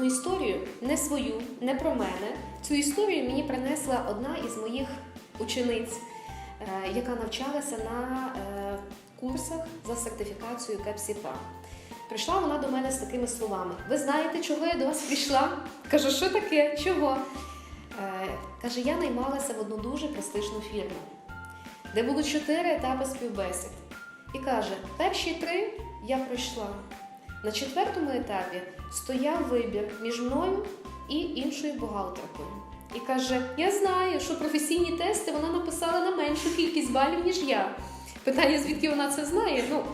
одну історію, не свою, не про мене. Цю історію мені принесла одна із моїх учениць, е, яка навчалася на е, курсах за сертифікацією КЕПСІПА. Прийшла вона до мене з такими словами: Ви знаєте, чого я до вас прийшла? Кажу, що таке? Чого? Е, Каже, я наймалася в одну дуже престижну фірму, де було чотири етапи співбесід. І каже: перші три я пройшла. На четвертому етапі стояв вибір між мною і іншою бухгалтеркою. І каже: Я знаю, що професійні тести вона написала на меншу кількість балів, ніж я. Питання, звідки вона це знає? Ну,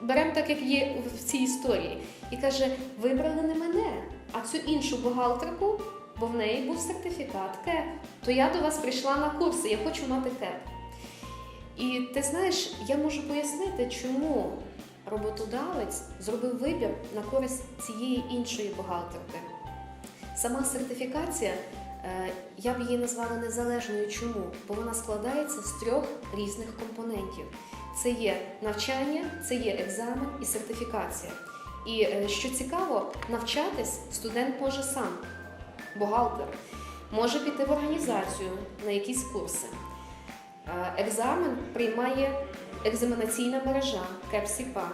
беремо так, як є в цій історії. І каже: вибрали не мене, а цю іншу бухгалтерку, бо в неї був сертифікат КЕП. То я до вас прийшла на курси, я хочу мати КЕП. І ти знаєш, я можу пояснити, чому роботодавець зробив вибір на користь цієї іншої бухгалтерки. Сама сертифікація, е, я б її назвала незалежною. Чому? Бо вона складається з трьох різних компонентів: це є навчання, це є екзамен і сертифікація. І е, що цікаво, навчатись студент може сам, бухгалтер, може піти в організацію на якісь курси. Е, Екзамен приймає екзаменаційна мережа КЕПСІПА.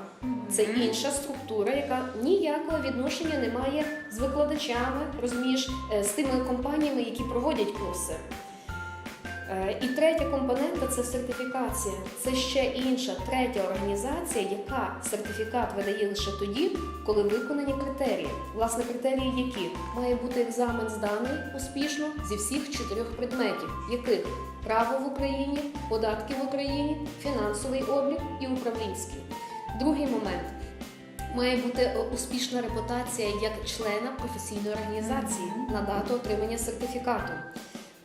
Це інша структура, яка ніякого відношення не має з викладачами, розумієш, е, з тими компаніями, які проводять курси. Е, І третя компонента це сертифікація. Це ще інша третя організація, яка сертифікат видає лише тоді, коли виконані критерії. Власне, критерії які має бути екзамен зданий успішно зі всіх чотирьох предметів, яких право в Україні, податки в Україні, фінансовий облік і управлінський. Другий момент. Має бути е, успішна репутація як члена професійної організації на дату отримання сертифікату.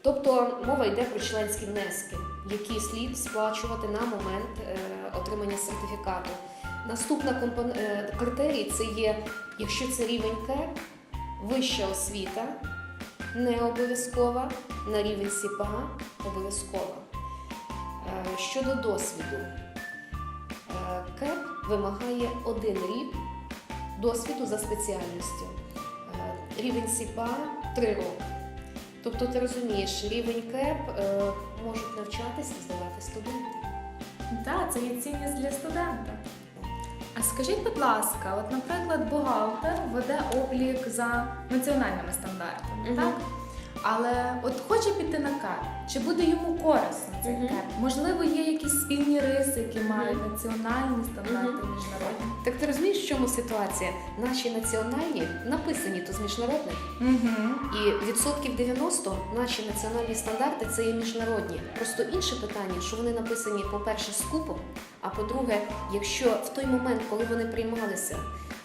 Тобто мова йде про членські внески, які слід сплачувати на момент е, отримання сертифікату. Наступна компон... е, критерій це є, якщо це рівень КЕП, вища освіта, не обов'язкова, на рівень СІПА обов'язкова. Е, Щодо досвіду, КЕП вимагає один рік досвіду за спеціальністю. Рівень СІПА три роки. Тобто ти розумієш, рівень КЕП е, можуть навчатися здавати студенти. Так, це є цінність для студента. А скажіть, будь ласка, от, наприклад, бухгалтер веде облік за національними стандартами, Мгм. так? Але от хоче піти на КЕП, чи буде йому корисно цей Мгм. КЕП? Можливо, є якісь спільні риси, які мають Мгм. національні стандарти Мгм. міжнародні. Так ти розумієш, в чому ситуація? Наші національні написані то з міжнародних. Угу. І відсотків 90 наші національні стандарти це є міжнародні. Просто інше питання, що вони написані, по-перше, скупо, а по-друге, якщо в той момент, коли вони приймалися,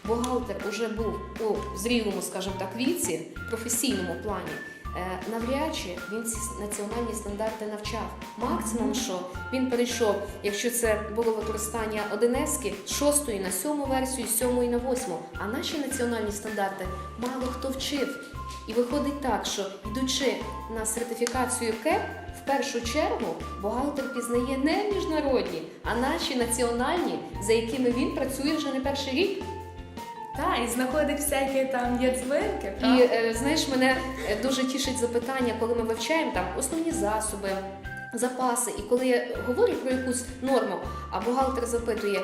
бухгалтер уже був у зрілому, скажімо так, віці, професійному плані. Е, Навряд чи він ці національні стандарти навчав. Максимум, що він перейшов, якщо це було використання одинески, з шостої на сьому версію, з сьомої на восьму. А наші національні стандарти мало хто вчив. І виходить так, що йдучи на сертифікацію КЕП, в першу чергу бухгалтер пізнає не міжнародні, а наші національні, за якими він працює вже не перший рік. Так, і знаходить всякі там є дзвінки, І е, знаєш, мене е, дуже тішить запитання, коли ми вивчаємо там основні засоби, запаси. І коли я говорю про якусь норму, а бухгалтер запитує.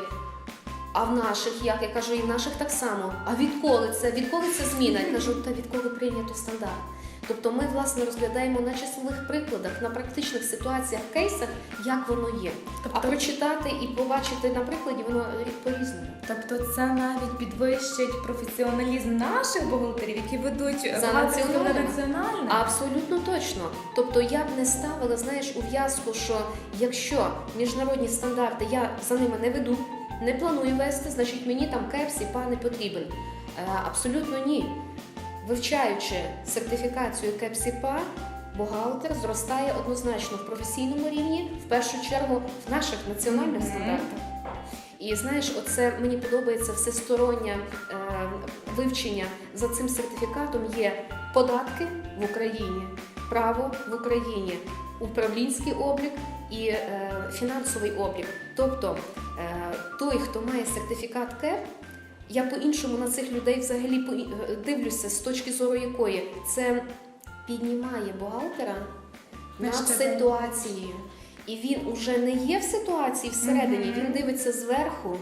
А в наших як? Я кажу, і в наших так само. А відколи це? Відколи це зміна? Я кажу, та відколи прийнято стандарт. Тобто ми власне розглядаємо на числових прикладах, на практичних ситуаціях, кейсах, як воно є. А Тобто, прочитати і побачити на прикладі воно по-різному. тобто це навіть підвищить професіоналізм наших бухгалтерів, які ведуть За національне. Абсолютно точно. Тобто я б не ставила, знаєш, ув'язку, що якщо міжнародні стандарти я за ними не веду, не планую вести, значить мені там кепс і пан потрібен. Е, абсолютно ні. Вивчаючи сертифікацію КЕПСІПА, бухгалтер зростає однозначно в професійному рівні, в першу чергу в наших національних стандартах. І знаєш, оце мені подобається всестороннє е, вивчення за цим сертифікатом є податки в Україні, право в Україні, управлінський облік і е, фінансовий облік. Тобто е, той, хто має сертифікат КЕП, я по-іншому на цих людей взагалі е, дивлюся з точки зору якої це піднімає бухгалтера над ситуацією. І він уже не є в ситуації всередині, Мгм. він дивиться зверху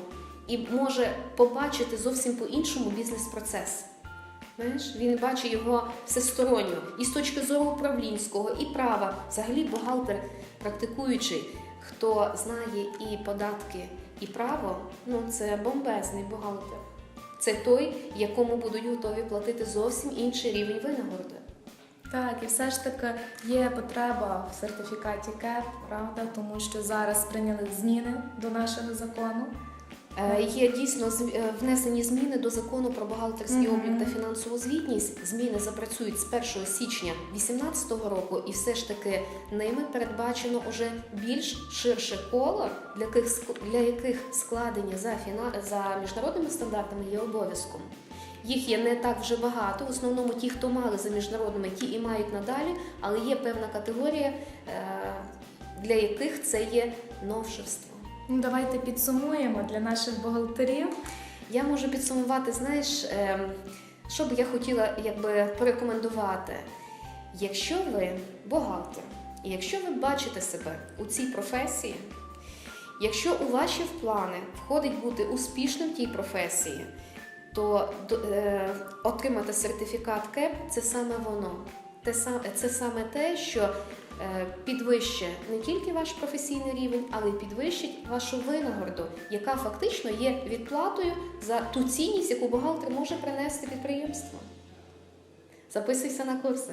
і може побачити зовсім по-іншому бізнес-процес. Знаєш, він бачить його всесторонньо і з точки зору управлінського, і права. Взагалі бухгалтер, практикуючий, хто знає і податки, і право, ну це бомбезний бухгалтер. Це той, якому будуть готові платити зовсім інший рівень винагороди. Так, і все ж таки є потреба в сертифікаті КЕП, правда, тому що зараз прийняли зміни до нашого закону. Е, Є дійсно е, внесені зміни до закону про бухгалтерський облік та фінансову звітність. Зміни запрацюють з 1 січня 2018 року, і все ж таки ними передбачено уже більш ширше коло, для яких для яких складення за фіна за міжнародними стандартами є обов'язком. Їх є не так вже багато. В основному ті, хто мали за міжнародними, ті і мають надалі, але є певна категорія, е, для яких це є новшество. Ну, давайте підсумуємо для наших бухгалтерів. Я можу підсумувати, знаєш, ем, що б я хотіла якби порекомендувати. Якщо ви бухгалтер, і якщо ви бачите себе у цій професії, якщо у ваші плани входить бути успішним в тій професії, то е, отримати сертифікат КЕП це саме воно. Те це саме те, що підвищує не тільки ваш професійний рівень, але й підвищить вашу винагороду, яка фактично є відплатою за ту цінність, яку бухгалтер може принести підприємству. Записуйся на курси.